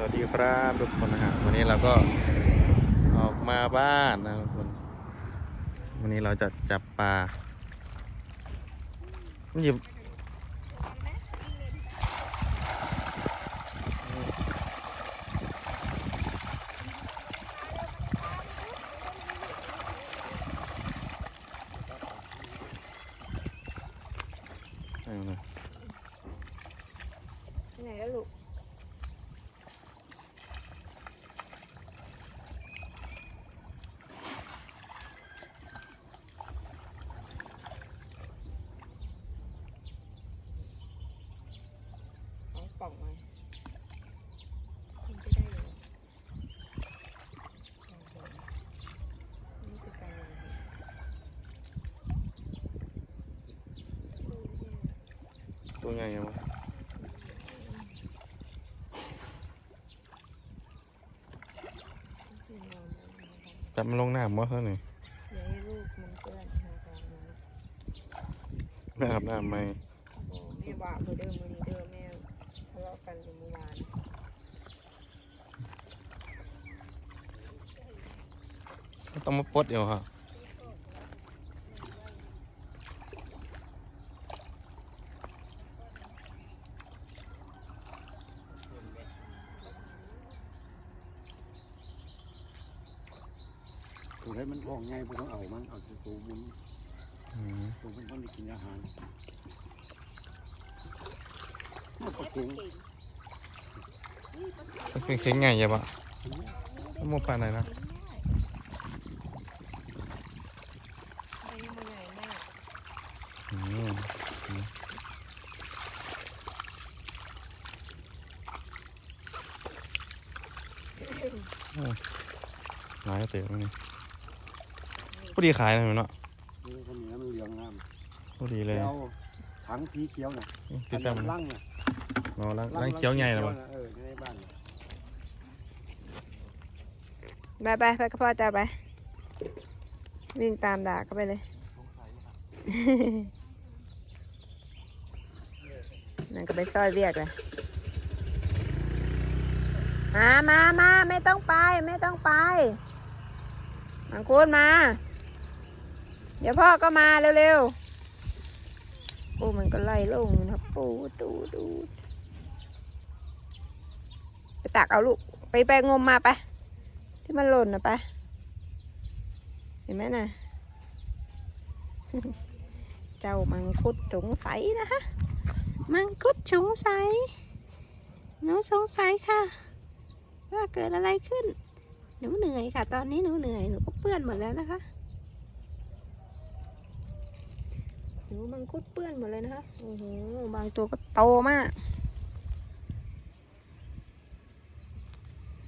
สวัสดีครับทุกคนนะฮะวันนี้เราก็ออกมาบ้านนะทุกคน วันนี้เราจะจับปลาหยิบไหนแล้วลูกเอากล่องมามันจะได้อยู่นี่คือการวางแผน ตัวใหญ่ยังวะจับมันลงน้ำมั้เท่าไหร่อย่าให้ลูกมันเปื้อนหากลางน้แม่อาบน้ำไหมำโอ้แม่ว่าเมื่อเดิมมือนี้เดิมแม่ทะเลาะกันอยู่เมื่อวานต้องมาปลดเดี๋ยวครับ ตัวให้มันท้องไงพวกต้องเอามันเอาตัวมันอืมตัวมันต้องได้กินอาหารมันก็เก่งมันเป็นเข่งไงยะปะมันมปลาไหนนะอันนี้มันใหญ่มากอืมอืมโอ้หลายเต๋อมันนี่ พอดีขายนะเนาะนี่ก็มีน้ำเหลืองน้พอดีำเลยแล้วถังสีเขียวน่ะติดตามมันลังน่ะเราล้างล้างเคี้ยวใหญ่แล้วปะเออในบ้านน่ะไปไปไปกับพ่อจ้าไป วิ่งตามด่าเข้าไปเลยนั่นก็ไปซอยเรียกเลยมามามาไม่ต้องไป ไม่ต้องไปมังคุดมา เดี๋ยวพ่อก็มาเร็วๆ ปูมันก็ไล่ลงนะปูดูดูไปตักเอาลูก ไปไปงมมาไป ที่มันหล่นนะไป เห็นไหมน่ะเจ้ามังคุดสงสัยนะคะมังคุดสงสัยหนูสงสัยค่ะ ว่าเกิดอะไรขึ้น หนูเหนื่อยค่ะ ตอนนี้หนูเหนื่อย หนูก็เปื้อนหมดแล้วนะคะ หนูมังคุดเปื้อนหมดเลยนะคะโอ้โหบางตัวก็โตมาก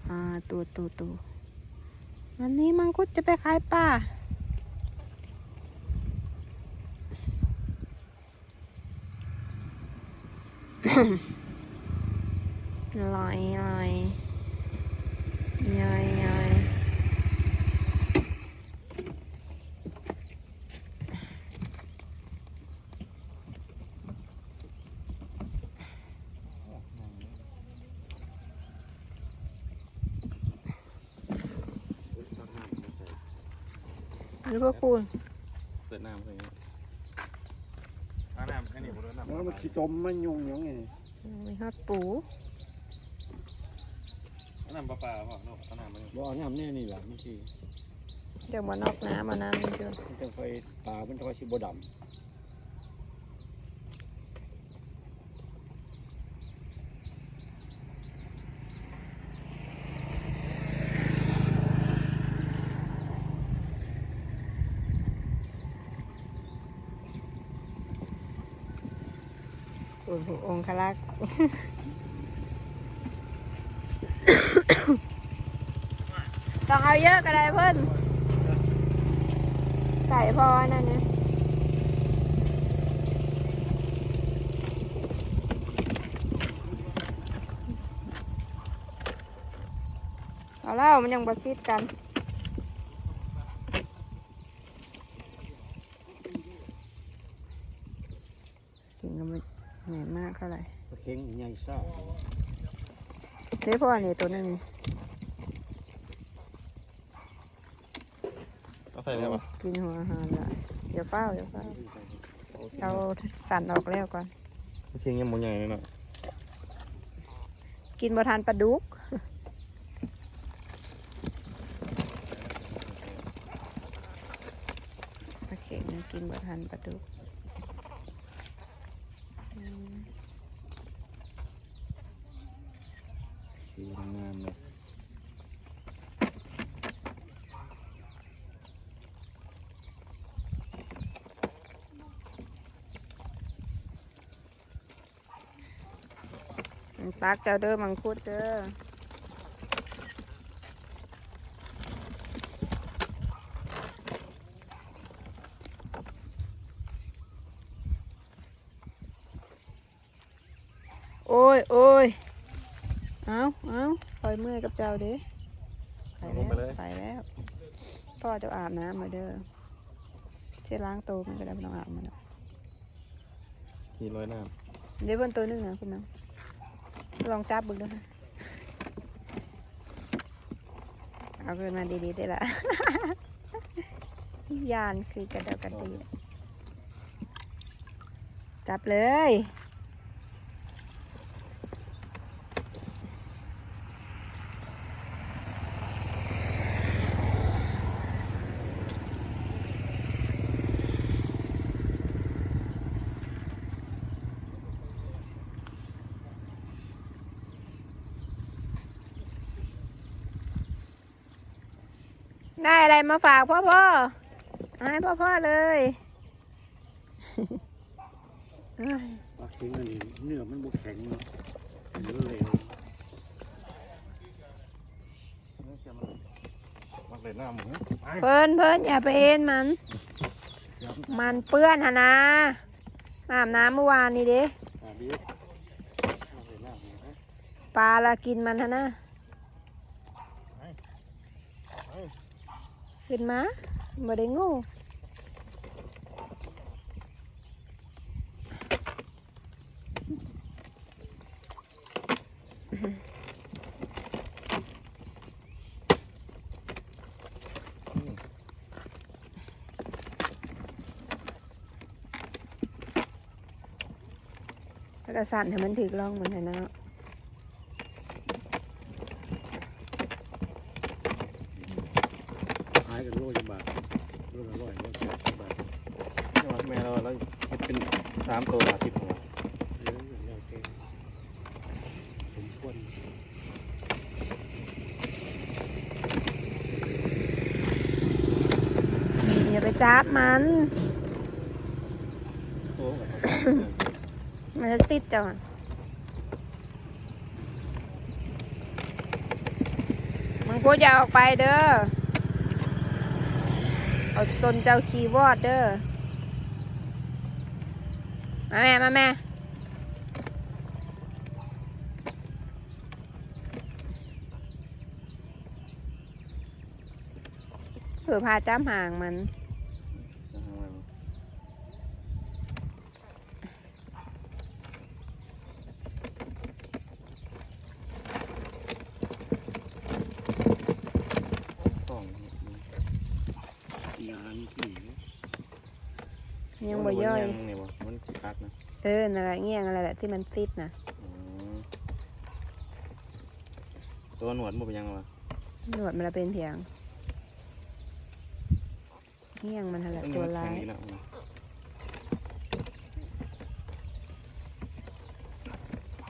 ปลาตัวโตๆวันนี้มังคุดจะไปขายปลาลอยลอยลอยลอย หรือว่าคุณเปิดน้ำอะไรเงี้ยน้ำแค่นี้ผมเดินน้ำแล้วมันขี้จมมันยุงยังไงไม่ฮอดปูน้ำปลาปลาพ่อเนาะเอาน้ำมาบ่เอน้ำแน่นี่แหละมันที่เดี๋ยวมานอกน้ำมาน้ำนี่จ้ะมันจะไฟปลามันจะไฟชิบดำ คุณผู้องคลักษ์ต้องเอาเยอะก็ได้เพิ่อนใส่พอนั่นเนี่ยเอาแล้วมันยังบซิดกันจริงก็ไม่ ใหญ่มากเท่าไหร่ปลาเค็งใหญ่ซ่าเด้พ่อนี่ตัวนึงเอาใส่ได้ปะกินหัวอาหารละเดี๋ยวเฝ้าเดี๋ยวเฝ้าเราสั่นออกแล้วก่อนไม่เคียงยังหมูใหญ่เลยเนาะกินบ่ทานปลาดุกโอเคงั้นกินบ่ทานปลาดุกอืม สีงามเลย ตักเจ้าเด้อมังคุดเด้อโอ้ยโอ้ยเอาเอาปล่อยเมื่อยกับเจ้าเด้ไปแล้วไปแล้ว พ่อจะอาบน้ำมาเด้อเช็ดล้างตัวมันก็ได้ไม่ต้องอาบมันหรอกขี่ลอยน้เดี๋ยวบนตัวนึงนะคุณน้อง ลองจับบึงดูนะเอาขึ้นมาดีๆได้ละยานคือกระเดากกระดีจับเลย ได้อะไรมาฝากพ่อพ่อเอาให้พ่อพ่อเลยเอ้ยปลาเค็งอันนี้เนื้อมันบุแข็งเนาะเนื้อเลยำมักเลยหน้าหมูเพิ่นเพิ่นอย่าไปเอ็นมัน มันเปื้อนหะนะอาบน้ำเมื่อวานนี้เด้อ่าดีเอาเลยหน้าหมูนะปลาละกินมันหะนะ ขึ้นมาบ่ได้งูแล้วก็สั่นให้มันถึกล่องเหมือนกันเนาะ ขายกันโลละบาทโลละร้อยโลละแปดสิบบาท แม่เราเราเฮ็ดเป็นสามตัวหาทิพย์ของเราเออแล้วแต่สมควรอย่าไปจับมันโอ้กับมันจะซิดจังอะมังคุดอย่าออกไปเด้อ เอาซนเจ้าคีย์วอร์ดเด้อ มาแม่ มาแม่เผื่อพาจ้ำห่างมันต้องงานที่ยังบ่ย่อย นี่บ่มันสิคักนะเออนั่นแหละเงี้ยงอะไรแหละที่มันซิดนะอืมตัวหนวดมันเป็นยังไงวะหนวดมันละเป็นเพียงเงี้ยงมันนั่นแหละตัวร้ายแข็งดีนะ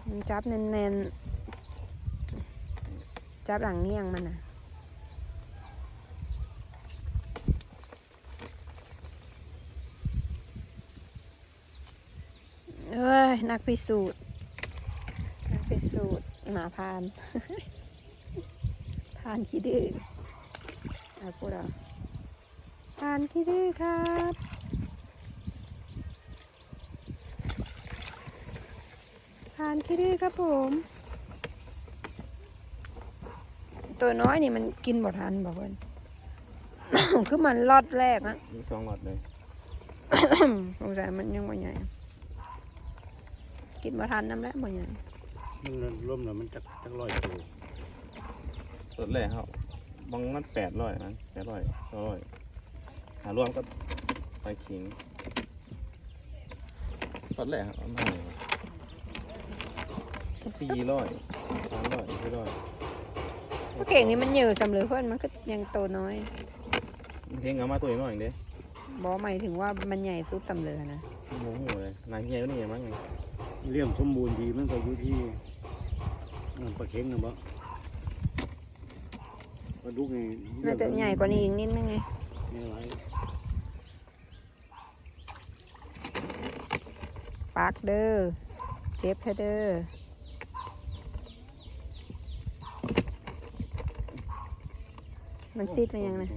มันจับแน่นๆจับหลังเงี้ยงมันอะ เอ้ย นักพิสูจน์ นักพิสูจน์หมาพานพานขี้ดื้อเอาพูดเอาพานขี้ดื้อครับพานขี้ดื้อครับผม ตัวน้อยนี่มันกินบ่ทันบอกเพื่อนคือมันรอดแรกอะมีสองหลอดเลย สงสัยมันยังบ่ใหญ่ กินบ่ทันน้ำแล้วบ่ใหญ่มันร่มแล้วมันจักจักลอยตัวสุดแรกครับบางมันแปดร้อยนะแปดร้อยเก้าร้อยหารวมก็ไปขิงสุดแรกครับประมาณนี้สี่ร้อยสามร้อยสี่ร้อยปลาเข่งนี่มันเหยื่อสำเร็จเพื่อนมันก็ยังโตน้อยเทียงเอามาตัวน้อยเด้บอกหมายถึงว่ามันใหญ่สุดสำเร็จนะโมโหเลยนายเฮียก็นี่มั้งไง เลี่ยมสมบูรณ์ดีมันก็อยู่ที่นั่นปลาเค็งนะบ่ปลาดุกนี่น่าจะใหญ่กว่านี้อีกนิดนึงไงไม่ไหวปากเด้อ เจ็บเธอเด้อมันซีดหรือยังนะ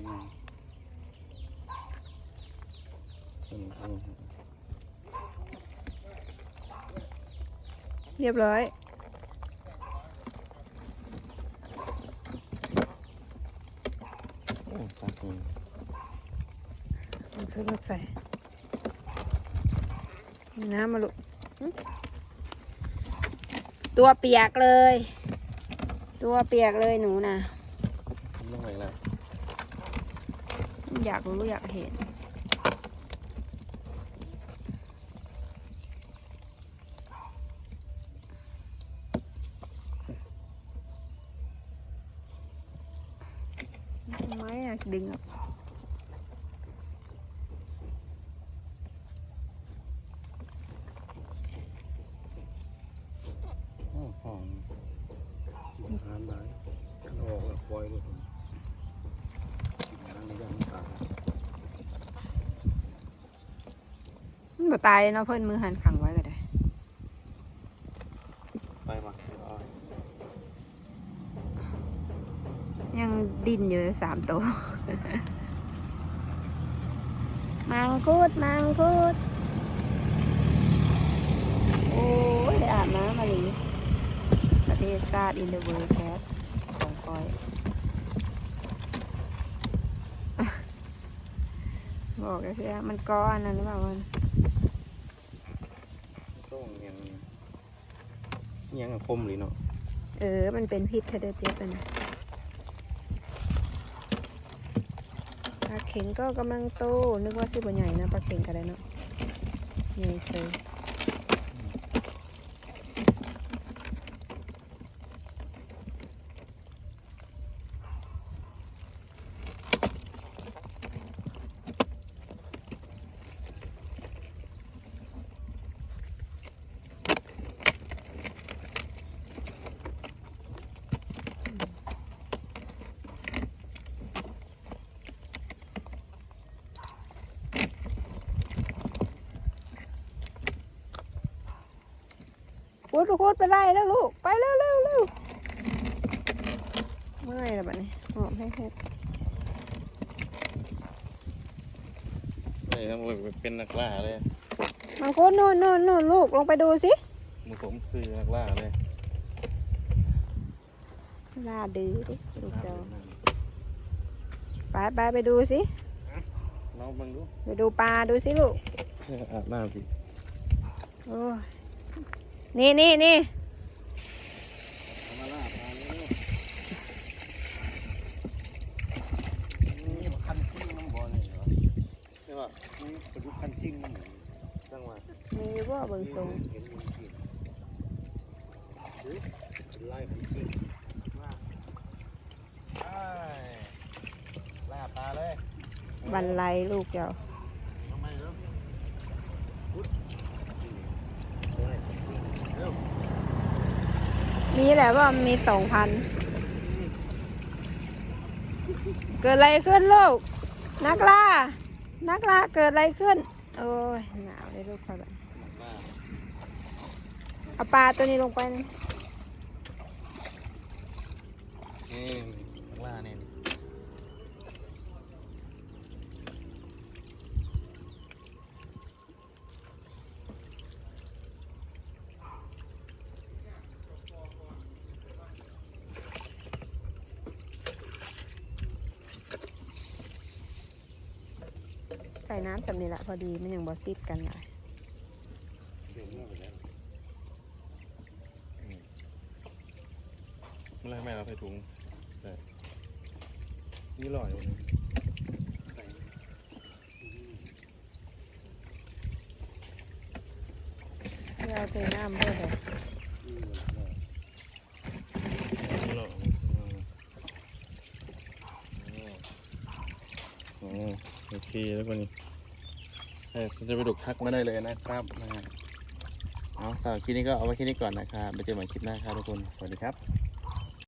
อืมอืม เรียบร้อย โอ้ปลาขิงเอาขึ้นรถใส่มีน้ำมาลุกอื้อตัวเปียกเลย ตัวเปียกเลยหนูนะลงไปแล้วอยากรู้อยากเห็น ไม่อยากดึงอะ โอ้หอม มันทานได้ขันออกแล้วปล่อยเลยผมกินน้ำในย่างตาย มันบ่ตายเลยเนาะเพิ่นมือหันขังไว้ก็ได้ ไปมาเดี๋ยวเอายังดิ้นอยู่สามตัว มังคุดมังคุดโอ้ยได้อาบน้ำมาลีประเทศชาติอินเดเวอร์แคทของคอยบอกก็คือมันก้อนนั่นหรือเปล่ามัน ต้องเห็น ยังคมเลยเนาะเออ มันเป็นพิษเธอเดเจ็บอะนะปลาเข็งก็กำลังโต นึกว่าสิบใหญ่นะปลาเข็งกันเลยเนาะใหญ่เซย พูดพูดไปไล่แล้วลูก ไปเร็วเร็วเร็วเมื่อยแล้วบัดนี้หอมให้เฮ็ดนี่ต้องเป็นนักล่าเลยมังคุดโน่นโน่นโน่นลูกลงไปดูสิมึงผมคือนักล่าเลยลาดื้อดิลูกเจ้าไปไปไปดูสิลองบังดูไปดูปลาดูสิลูกอาบน้ำสิโอ้ย นี่นี่นี่เอามาล่าปลาเลยเนอะนี่คันซิ่งมันบ่นี่เหรอใช่ป่ะนี่ปลาดุกคันซิ่งนเหรอตั้งมามีว่าเบิ่งทรงเห็นมันกินเฮ้ยเป็นไล่คันซิ่งลาปลาเลย วันไรลูกเจ้า ทำไมเนาะ ไล่คันซิ่ง เร็ว นี่แหละว่ามีสองพัน เกิดอะไรขึ้นลูก นักล่า นักล่าเกิดอะไรขึ้น โอ้ยหนาวเลยลูกเขาแบบล่าเอาปลาตัวนี้ลงไปนะ นี่นักล่าเนี่ย ใส่น้ำสำนี้ละพอดีมันยังบอซิดกันหลายเดี๋ยวเมื่อไปแล้วไม่ไรไม่เราใส่ถุงแต่นี่ลอยอยู่นี่ใส่เราเทน้ำด้วยเลยนี่มันก็นี่ลอยโอ้โอเคแล้วคนนี้ เออจะไปดุกทักมาได้เลยนะครับนะฮะเอาสำหรับคลิปนี้ก็เอาไว้แค่นี้ก่อนนะครับไปเจอกันใหม่คลิปหน้าครับทุกคน สวัสดีครับ